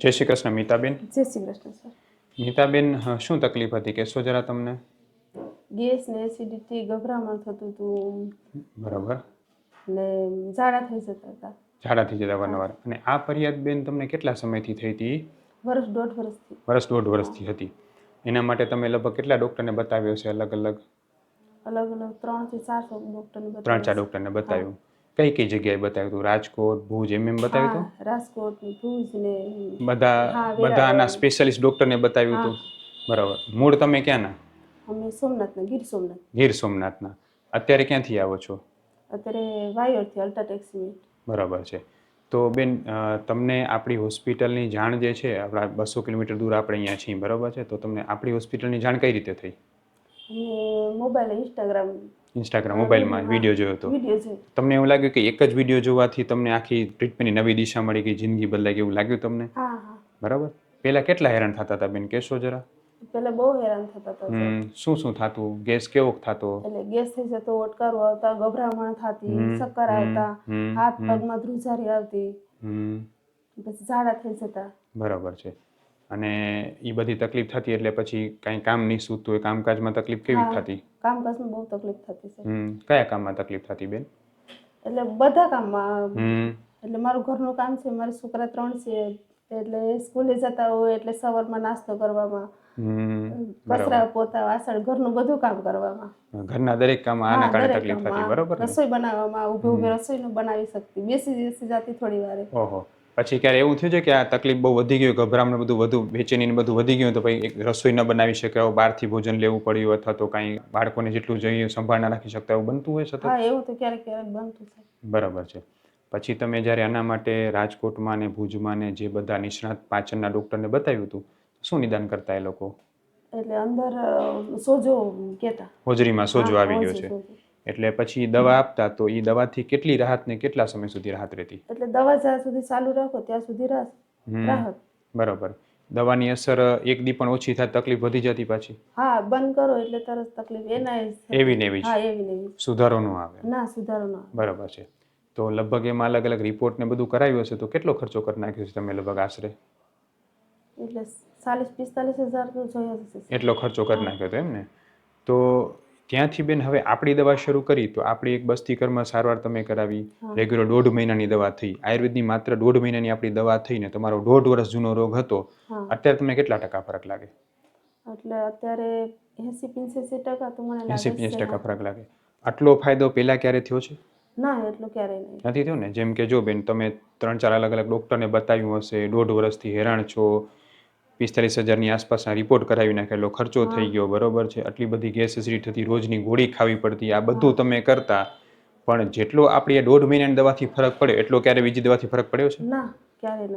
જય શ્રી કૃષ્ણ મીતાબેન. જય શ્રી કૃષ્ણ સર. મિતાબેન શું તકલીફ હતી કહેશો જરા તમને? ગેસ ને એસિડિટી ગભરામણ થતું હતું. બરાબર. ને ઝાડા થઈ જતા હતા. ઝાડા થઈ જતા વારંવાર. અને આ ફરિયાદ બેન તમને કેટલા સમયથી થઈ હતી? વર્ષ દોઢ વર્ષથી. વર્ષ દોઢ વર્ષથી હતી. એના માટે તમે લગભગ કેટલા ડૉક્ટરને બતાવ્યો છે અલગ અલગ? અલગ અલગ ત્રણથી ચાર ડોક્ટરને ત્રણ ચાર ડૉક્ટરને બતાવ્યું. કઈ કઈ જગ્યાએ બતાવ્યું હતું? રાજકોટ ભુજ એમ એમ બતાવ્યું હતું? રાજકોટ ભુજ ને બધા બધાના સ્પેશિયાલિસ્ટ ડૉક્ટરને બતાવ્યું હતું. બરાબર. મૂળ તમે ક્યાંના? અમે સોમનાથ ગીર સોમનાથ. ગીર સોમનાથના. અત્યારે ક્યાંથી આવો છો? અત્યારે વાયોરથી અલ્ટા ટેક્સી બરાબર છે. તો બેન તમને આપણી હોસ્પિટલની જાણ જે છે આપણા બસો કિલોમીટર દૂર આપણે અહીંયા છીએ બરાબર છે? તો તમને આપણી હોસ્પિટલની જાણ કઈ રીતે થઈ? મોબાઈલ ઇન્સ્ટાગ્રામ ઇન્સ્ટાગ્રામ મોબાઈલમાં વીડિયો જોયો હતો તમને એવું લાગ્યું કે એક જ વીડિયો જોવાથી તમને આખી ટ્રીટમેન્ટની નવી દિશા મળી ગઈ જિંદગી બદલાઈ ગઈ એવું લાગ્યું તમને? બરાબર? પહેલા કેટલા હેરાન થતા હતા બેન? કહેશો જરા. પેલા બહુ હેરાન થતા હતા શું શું થતું? ગેસ કેવો થતો? એટલે ગેસ થઈ જતો ઓટકારો આવતા ગભરામણ થતી ચક્કર આવતા હાથ પગમાં ધ્રુજારી આવતી. પછી ઝાડા થઈ જતા. બરાબર છે. અને એ બધી તકલીફ થતી એટલે પછી કાંઈ કામ નહીં સૂતું હોય કામકાજમાં તકલીફ કેવી થતી? કામકાજમાં બહુ તકલીફ થતી છે. હમ કયા કામમાં તકલીફ થતી બેન? એટલે બધા કામમાં. એટલે મારું ઘરનું કામ છે મારા છોકરા ત્રણ છે એટલે સ્કૂલે જતા હોય એટલે સવારમાં નાસ્તો કરવામાં કચરા પોતા વાસણ ઘરનું બધું કામ કરવામાં. ઘરના દરેક કામ આના કારણે તકલીફ થતી બરોબર રસોઈ બનાવવામાં ઊભે ઊભે રસોઈ ન બનાવી શકતી બેસી બેસી જતી થોડી વારે. ઓહો. પછી ક્યારે એવું થયું છે કે આ તકલીફ બહુ વધી ગયું ગભરામણ બધું વધુ બેચેની ને બધું વધી ગયું તો ભાઈ એક રસોઈ ન બનાવી શક્યા બહારથી ભોજન લેવું પડ્યું અથવા તો કાંઈ બાળકોને જેટલું જોઈએ સંભાળ ના રાખી શકતા એવું બનતું હોય સતત? એવું તો ક્યારેક ક્યારેક બનતું થાય બરાબર છે. પછી તમે જ્યારે આના માટે રાજકોટમાં ને ભુજમાં ને જે બધા નિષ્ણાત પાચનના ડૉક્ટરને બતાવ્યું હતું શું નિદાન કરતા એ લોકો? એટલે અંદર સોજો કેતા. હોજરીમાં સોજો આવી ગયો છે. એટલે પછી દવા આપતા તો એ દવાથી કેટલી રાહત ને કેટલા સમય સુધી રાહત રહેતી? એટલે દવા જ્યાં સુધી ચાલુ રાખો ત્યાં સુધી રાહત. બરોબર. દવાની અસર એક દી પણ ઓછી થાય તકલીફ વધી જતી પાછી. હા બંધ કરો એટલે તરત તકલીફ એના એવી ને એવી હા એવી ને એવી સુધારો ન આવે. ના સુધારો ન. બરાબર છે. તો લગભગ એમાં અલગ અલગ રિપોર્ટ ને બધું કરાવ્યું હશે તો કેટલો ખર્ચો કરી નાખ્યો છે તમે લગભગ આશરે? એટલે ચાલીસ પિસ્તાલીસ હજાર જોયો હશે. એટલો ખર્ચો કરી નાખ્યો હતો એમ ને તો ત્યાંથી બેન હવે આપણી દવા શરૂ કરી તો આપણી એક બસ્તીકરમાં સારવાર તમે કરાવી. રેગ્યુલર દોઢ મહિનાની દવા થઈ. આયુર્વેદની માત્ર દોઢ મહિનાની આપણી દવા થઈને તમારો દોઢ વર્ષ જૂનો રોગ હતો. અત્યારે તમને કેટલા ટકા ફરક લાગે? એટલે અત્યારે એસી પંચ્યાસી ટકા તો મને લાગે એસી. પંચ્યાસી ટકા ફરક લાગે. આટલો ફાયદો પહેલા ક્યારે થયો છે? ના એટલું ક્યારેય નહીં. નથી થયો ને? જેમ કે જો બેન તમે ત્રણ ચાર અલગ અલગ ડૉક્ટરને બતાવ્યું હશે દોઢ વર્ષથી હેરાન છો પિસ્તાલીસ હજારની આસપાસના રિપોર્ટ કરાવી નાખેલો ખર્ચો થઈ ગયો બરોબર છે? આટલી બધી ગેસ એસિડિટી થતી રોજની ગોળી ખાવી પડતી આ બધું તમે કરતા પણ જેટલો આપણી દોઢ મહિનાની દવાથી ફરક પડે એટલો ક્યારે બીજી દવાથી ફરક પડ્યો છે? ના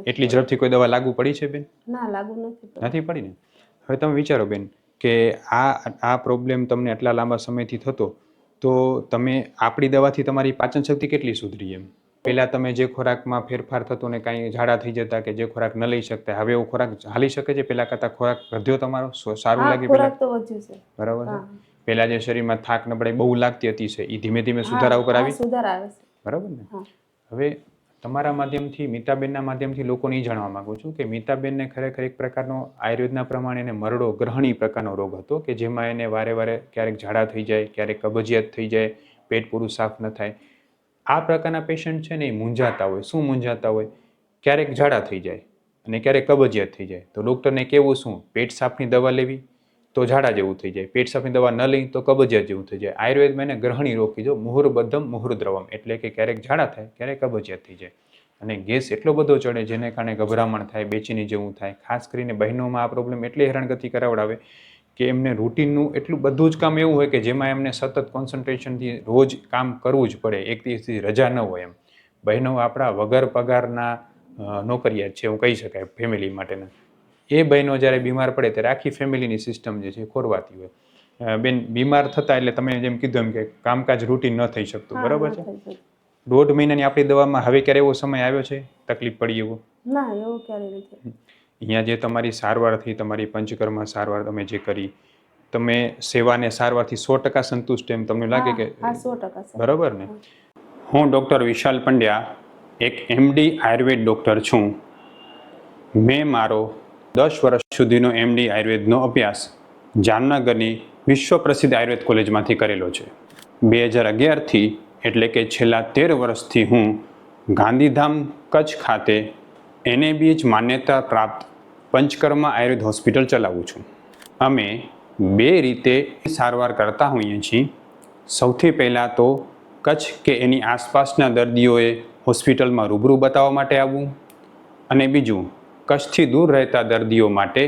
એટલી ઝડપથી કોઈ દવા લાગુ પડી છે બેન? ના લાગુ નથી. નથી પડી ને? હવે તમે વિચારો બેન કે આ આ પ્રોબ્લેમ તમને આટલા લાંબા સમયથી થતો તો તમે આપણી દવાથી તમારી પાચન શક્તિ કેટલી સુધરી એમ? પહેલાં તમે જે ખોરાકમાં ફેરફાર થતો ને કાંઈ ઝાડા થઈ જતા કે જે ખોરાક ન લઈ શકતા હવે એવો ખોરાક હાલી શકે છે? પહેલાં કરતાં ખોરાક વધ્યો તમારો? સારું લાગે ખોરાક તો વધ્યું છે. બરાબર છે? પહેલાં જે શરીરમાં થાક નબળાઈ બહુ લાગતી હતી છે એ ધીમે ધીમે સુધારા ઉપર આવી? સુધાર આવે છે. બરાબર ને? હવે તમારા માધ્યમથી મીતાબેનના માધ્યમથી લોકોને એ જાણવા માંગુ છું કે મીતાબેનને ખરેખર એક પ્રકારનો આયુર્વેદના પ્રમાણે એને મરડો ગ્રહણી પ્રકારનો રોગ હતો કે જેમાં એને વારે વારે ક્યારેક ઝાડા થઈ જાય ક્યારેક કબજિયાત થઈ જાય પેટ પૂરું સાફ ન થાય. આ પ્રકારના પેશન્ટ છે ને એ મૂંઝાતા હોય. શું મૂંઝાતા હોય? ક્યારેક ઝાડા થઈ જાય અને ક્યારેક કબજિયાત થઈ જાય. તો ડૉક્ટરને કેવું શું? પેટ સાફની દવા લેવી તો ઝાડા જેવું થઈ જાય. પેટ સાફની દવા ન લઈ તો કબજિયાત જેવું થઈ જાય. આયુર્વેદમાં એને ગ્રહણી રોગ કીધો મુહુર્બદ્ધમ મુહુર્દ્રવમ એટલે કે ક્યારેક ઝાડા થાય, ક્યારેક કબજિયાત થઈ જાય. અને ગેસ એટલો બધો ચડે જેને કારણે ગભરામણ થાય, બેચીની જેવું થાય. ખાસ કરીને બહેનોમાં આ પ્રોબ્લેમ એટલે હેરાનગતિ કરાવડાવે કે એમને રૂટીનનું એટલું બધું જ કામ એવું હોય કે જેમાં એમને સતત કોન્સન્ટ્રેશનથી રોજ કામ કરવું જ પડે એક દિવસથી રજા ન હોય એમ. બહેનો આપણા વગર પગારના નોકરિયાત છે એવું કહી શકાય ફેમિલી માટેના. એ બહેનો જ્યારે બીમાર પડે ત્યારે આખી ફેમિલીની સિસ્ટમ જે છે ખોરવાતી હોય. બેન બીમાર થતા એટલે તમે જેમ કીધું એમ કે કામકાજ રૂટીન ન થઈ શકતું બરાબર છે? દોઢ મહિનાની આપણી દવામાં હવે ક્યારે એવો સમય આવ્યો છે? તકલીફ પડી એવો? ના એવું ક્યારે નથી. અહીંયા જે તમારી સારવાર થઈ તમારી પંચકર્મ સારવાર તમે જે કરી તમે સેવાને સારવારથી સો ટકા સંતુષ્ટ એમ તમને લાગે કે બરાબર ને? હું. ડૉક્ટર વિશાલ પંડ્યા એક એમડી આયુર્વેદ ડૉક્ટર છું. મેં મારો દસ વર્ષ સુધીનો એમડી આયુર્વેદનો અભ્યાસ જામનગરની વિશ્વ પ્રસિદ્ધ આયુર્વેદ કોલેજમાંથી કરેલો છે. બે હજાર અગિયારથી એટલે કે છેલ્લા તેર વર્ષથી હું ગાંધીધામ કચ્છ ખાતે એનએબીએચ માન્યતા પ્રાપ્ત પંચકર્મા આયુર્વેદ હોસ્પિટલ ચલાવું છું. અમે બે રીતે સારવાર કરતા હોઈએ છીએ. સૌથી પહેલાં તો કચ્છ કે એની આસપાસના દર્દીઓએ હોસ્પિટલમાં રૂબરૂ બતાવવા માટે આવવું અને બીજું, કચ્છથી દૂર રહેતા દર્દીઓ માટે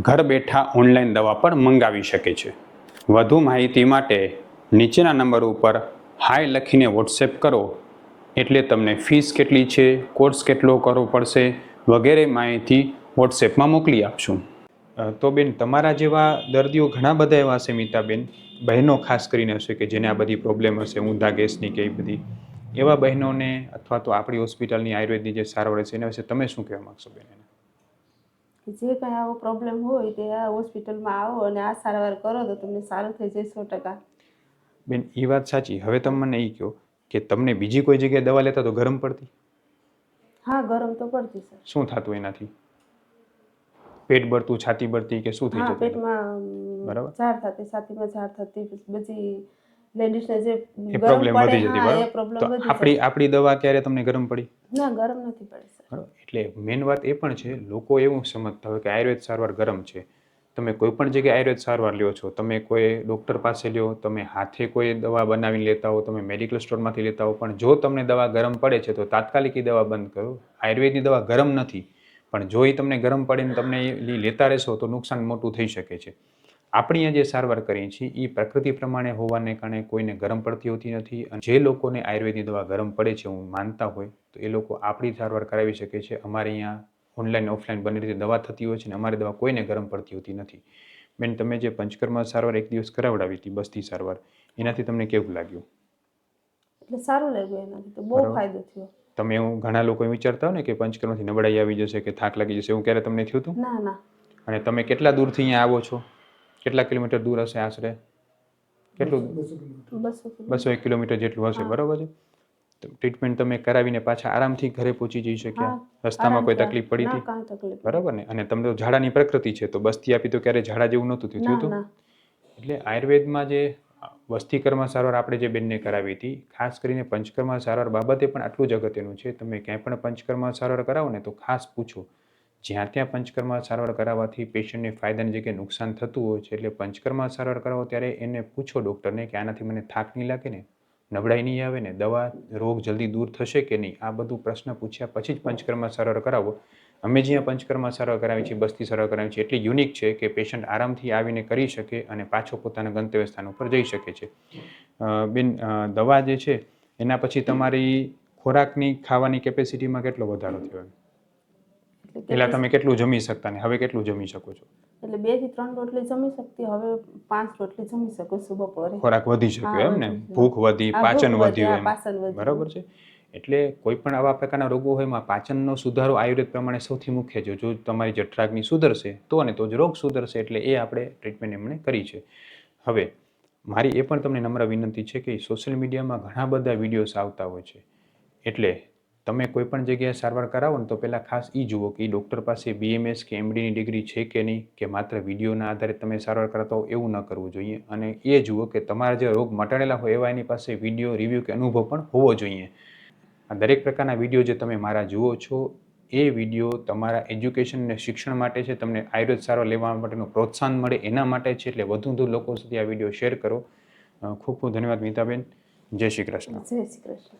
ઘર બેઠા ઓનલાઈન દવા પણ મંગાવી શકે છે. વધુ માહિતી માટે નીચેના નંબર ઉપર હાય લખીને વોટ્સએપ કરો. એટલે તમને ફીસ કેટલી છે, કોર્સ કેટલો કરવો પડશે વગેરે માહિતી વોટ્સએપમાં મોકલી આપશું. તો બેન તમારા જેવા દર્દીઓ ઘણા બધા એવા હશે મીતાબેન બહેનો ખાસ કરીને હશે કે જેને આ બધી પ્રોબ્લેમ હશે ઊંધા ગેસની કે એ બધી. એવા બહેનોને અથવા તો આપણી હોસ્પિટલની આયુર્વેદની જે સારવાર છે એના વિશે તમે શું કહેવા માગશો બેન કે જે કંઈ આવો પ્રોબ્લેમ હોય તે આ હોસ્પિટલમાં આવો અને આ સારવાર કરો તો તમને સારું થઈ જાય સો ટકા. બેન એ વાત સાચી. હવે તમે મને એ કહો કે તમને બીજી કોઈ જગ્યાએ દવા લેતા તો ગરમ પડતી? હા ગરમ તો પડતી સર. શું થતું એનાથી? પેટ ભરતું છાતી ભરતી કે શું થઈ જતું? પેટમાં બરાબર. ઝાડ થતી છાતીમાં ઝાડ થતી બધી લેડીઝને જે પ્રોબ્લેમ વધી જતી બરાબર. તો આપણી આપણી દવા ક્યારે તમને ગરમ પડી? ના ગરમ નથી પડી એટલે મેન વાત એ પણ છે લોકો એવું સમજતા હોય કે આયુર્વેદ સારવાર ગરમ છે. તમે કોઈ પણ જગ્યાએ આયુર્વેદ સારવાર લ્યો છો તમે કોઈ ડૉક્ટર પાસે લ્યો તમે હાથે કોઈ દવા બનાવીને લેતા હો તમે મેડિકલ સ્ટોરમાંથી લેતા હો પણ જો તમને દવા ગરમ પડે છે તો તાત્કાલિક એ દવા બંધ કરો. આયુર્વેદની દવા ગરમ નથી. પણ જો એ તમને ગરમ પડે ને તમને એ લેતા રહેશો તો નુકસાન મોટું થઈ શકે છે. આપણે અહીંયા જે સારવાર કરીએ છીએ એ પ્રકૃતિ પ્રમાણે હોવાને કારણે કોઈને ગરમ પડતી હોતી નથી અને જે લોકોને આયુર્વેદની દવા ગરમ પડે છે હું માનતા હોય તો એ લોકો આપણી સારવાર કરાવી શકે છે. અમારે અહીંયા ઓનલાઈન ઓફલાઈન બંને રીતે દવા થતી હોય છે ને અમારી દવા કોઈને ગરમ પડતી હોતી નથી. બેન તમે જે પંચકર્મ સારવાર એક દિવસ કરાવડાવી હતી બસ્તી સારવાર એનાથી તમને કેવું લાગ્યું? એટલે સારું લાગ્યું એનાથી તો બહુ ફાયદો થયો. તમે એવું ઘણા લોકો વિચારતા હોય ને કે પંચકર્મથી નબળાઈ આવી જશે કે થાક લાગી જશે એવું ક્યારે તમને થયું હતું? ના ના. અને તમે કેટલા દૂરથી અહીંયા આવો છો? કેટલા કિલોમીટર દૂર હશે આશરે? કેટલું? બસો એક કિલોમીટર જેટલું હશે. બરોબર છે? તો ટ્રીટમેન્ટ તમે કરાવીને પાછા આરામથી ઘરે પહોંચી જઈ શક્યા? રસ્તામાં કોઈ તકલીફ પડી હતી? બરાબર ને? અને તમને તો ઝાડાની પ્રકૃતિ છે તો બસ્તી આપી તો ક્યારે ઝાડા જેવું નહોતું થયું હતું? એટલે આયુર્વેદમાં જે વસ્તીકર્મા સારવાર આપણે જે બેનને કરાવી હતી, ખાસ કરીને પંચકર્મા સારવાર બાબતે પણ આટલું જ અગત્યનું છે. તમે ક્યાંય પણ પંચકર્મા સારવાર કરાવો ને તો ખાસ પૂછો. જ્યાં ત્યાં પંચકર્મા સારવાર કરાવવાથી પેશન્ટને ફાયદાની જગ્યાએ નુકસાન થતું હોય છે એટલે પંચકર્મા સારવાર કરાવો ત્યારે એને પૂછો ડૉક્ટરને કે આનાથી મને થાક નહીં લાગે ને, નબળાઈ નહીં આવે ને, દવા, રોગ જલ્દી દૂર થશે કે નહીં? આ બધું પ્રશ્ન પૂછ્યા પછી જ પંચકર્મા સારવાર કરાવો. અમે જ્યાં પંચકર્મા સારવાર કરાવી છે બસ્તી સારવાર કરાવી છે એટલી યુનિક છે કે પેશન્ટ આરામથી આવીને કરી શકે અને પાછો પોતાના ગંતવ્ય સ્થાન ઉપર જઈ શકે છે. બેન દવા જે છે એના પછી તમારી ખોરાકની ખાવાની કેપેસિટીમાં કેટલો વધારો થયો પેલા પહેલા તમે કેટલું જમી શકતા ને હવે કેટલું જમી શકો છો? એટલે બેથી ત્રણ રોટલી જમી શકતી હવે પાંચ રોટલી જમી શકો છો બપોરે. ખોરાક વધી શક્યો એમ ને? ભૂખ વધી પાચન વધી, વધ્યું એમ. બરાબર છે? એટલે કોઈ પણ આવા પ્રકારના રોગો હોય એમાં પાચનનો સુધારો આયુર્વેદ પ્રમાણે સૌથી મુખ્ય છે. જો તમારી જઠરાગ્નિ સુધરશે, તો અને તો જ રોગ સુધરશે એટલે એ આપણે ટ્રીટમેન્ટ એમણે કરી છે. હવે, મારી એ પણ તમને નમ્ર વિનંતી છે કે સોશિયલ મીડિયામાં ઘણા બધા વિડીયોઝ આવતા હોય છે. એટલે તમે કોઈ પણ જગ્યાએ સારવાર કરાવો ને તો પહેલાં ખાસ એ જુઓ કે એ ડૉક્ટર પાસે બીએમએસ કે એમડીની ડિગ્રી છે કે નહીં, કે માત્ર વિડીયોના આધારે તમે સારવાર કરાતા હો એવું ન કરવું જોઈએ. અને એ જુઓ કે તમારા જે રોગ મટાડેલા હોય એવા એની પાસે વીડિયો રિવ્યૂ કે અનુભવ પણ હોવો જોઈએ. આ દરેક પ્રકારના વીડિયો જે તમે મારા જુઓ છો, એ વીડિયો તમારા એજ્યુકેશન અને શિક્ષણ માટે છે, તમને આયુર્વેદ સારવાર લેવા માટેનું પ્રોત્સાહન મળે એના માટે છે, એટલે વધુ વધુ લોકો સુધી આ વીડિયો શેર કરો. ખૂબ ખૂબ ધન્યવાદ મીતાબેન. જય શ્રી કૃષ્ણ. જય શ્રી કૃષ્ણ.